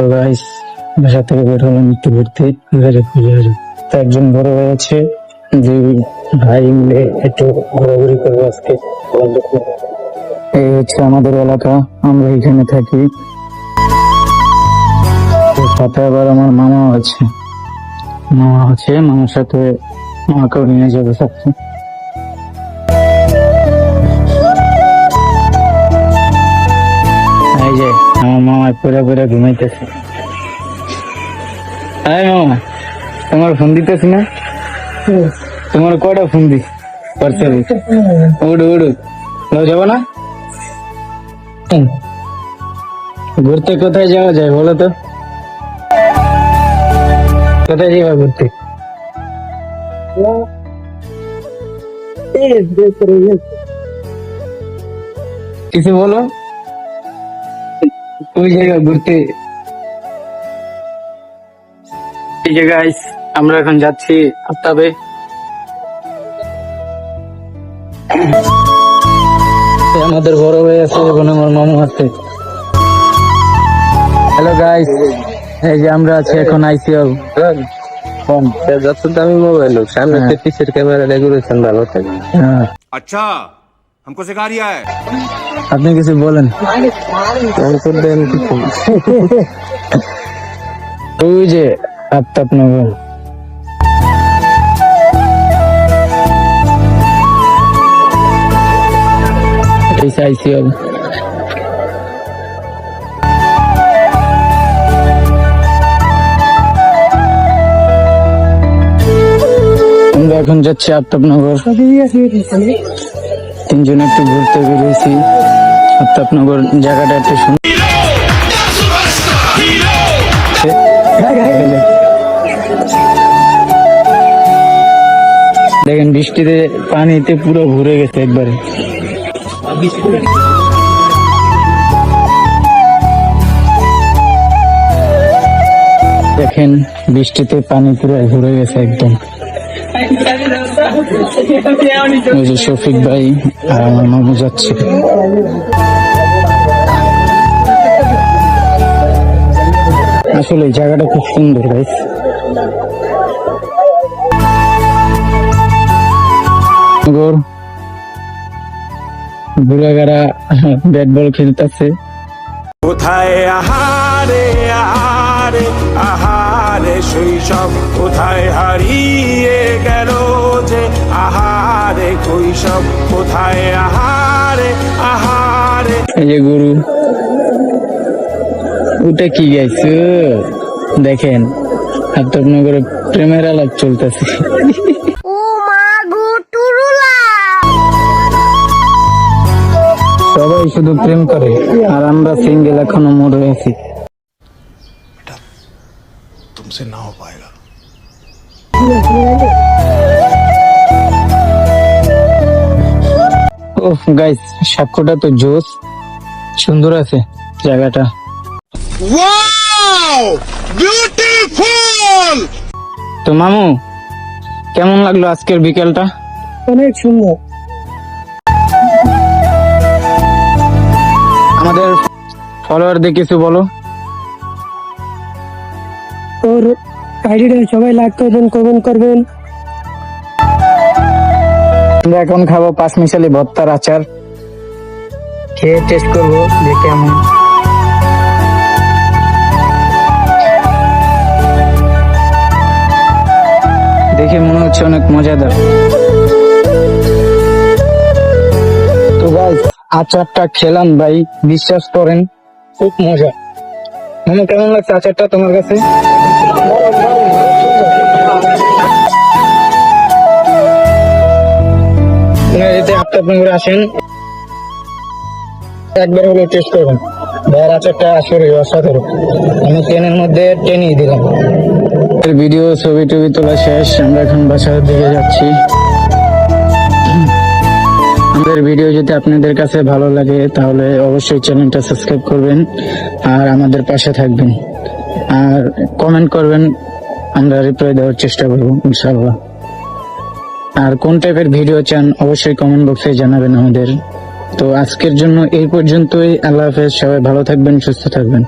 তো গাইস বাসা থেকে বের হলাম একটু ঘুরতে ঘুরে খুঁজে আসব। তো একজন বড় ভাই আছে, যে ভাই মিলে একটু ঘোরাঘুরি করব আজকে। এই হচ্ছে আমাদের এলাকা, আমরা এখানে থাকি। সাথে আবার আমার মামা আছে। মামা আছে, মামার সাথে মামাকেও নিয়ে যাবে সাথে আমার মামা পুরা পুরা ঘুমাইতেছে। হ্যাঁ মামা তোমার ফোন দিতেছি না? তোমার কয়টা ফোন দিস উড়ু উড়ু। নাও যাব না? ঘুরতে কোথায় যাওয়া যায় বলো তো? কোথায় যাবা ঘুরতে? কিছু বলো। ওই ঘুরতে? আমরা এখন যাচ্ছি আফতাবে। আমাদের বড় ভাই আছে এখন আমার মামু আছে। হ্যালো গাইস এই যে আমরা আছি এখন আইসি কম যত দামি মোবাইল হোক সামনে পিছের ক্যামেরা রেগুলেশন ভালো থাকে। হ্যাঁ। আচ্ছা। हमको सिखा रिया है আপনি কিছু বলেন আমি তো দেন কিছু ওই যে আফতাবনগর এই আইসিএল আমরা এখন যাচ্ছি আফতাবনগর তিনজন একটু ঘুরতে বেরিয়েছি। আফতাবনগর জায়গাটা একটু সুন্দর দেখেন, বৃষ্টিতে পানিতে পুরো ভরে গেছে একবারে। দেখেন, বৃষ্টিতে পানি পুরো ভরে গেছে একদম। ওই যে শফিক ভাই, আর আমার মামু যাচ্ছে। আসলে জায়গাটা খুব সুন্দর গাইস বুড়াগারা ব্যাট বল খেলতেছে। কোথায়? আহারে আহারে আহারে শৈশব কোথায় হারিয়ে গেল? যে আহারে কৈশব কোথায় আহারে আহারে এই যে গরু ওটা কি গাইছে দেখেন আফতাবনগরে প্রেমের আলাপ চলতেছে ও মা গো টুরুলা সবাই শুধু প্রেম করে আর আমরা সিঙ্গেল এখনো মরে আছি तुमसे ना हो पाएगा ও গাইস সাক্ষ্যটা তো জোস। সুন্দর আছে জায়গাটা। তো মামু কেমন লাগল আজকের বিকেলটা? অনেক সুন্দর। আমাদের ফলোয়ারদের কিছু বলো। ওর আইডিটা সবাই লাইক করবেন কমেন্ট করবেন। আমরা এখন খাব পাঁচ মিশালি ভর্তার আচার। খেয়ে টেস্ট করব যে কেমন দেখে মনে হচ্ছে অনেক মজাদার। তো ভাই আচারটা খেলাম ভাই, বিশ্বাস করেন, খুব মজা। মামা কেমন লাগছে আচারটা তোমার কাছে? আপনারা আসেন। একবার হলো টেস্ট করবেন। ভাইয়ের আচারটা আসলে অসাধারণ আমি ট্রেনের মধ্যে দিলাম। ভিডিও ছবি, টবি তোলা শেষ। আমরা এখন বাসার দিকে যাচ্ছি। আমাদের ভিডিও যদি আপনাদের কাছে ভালো লাগে, তাহলে অবশ্যই চ্যানেলটা সাবস্ক্রাইব করবেন আর আমাদের পাশে থাকবেন। আর কমেন্ট করবেন, আমরা রিপ্লাই দেওয়ার চেষ্টা করব, ইনশাআল্লাহ। আর কোন টাইপের ভিডিও চান, অবশ্যই কমেন্ট বক্সে জানাবেন আমাদের। তো আজকের জন্য এই পর্যন্তই। আল্লাহ হাফেজ, সবাই ভালো থাকবেন, সুস্থ থাকবেন।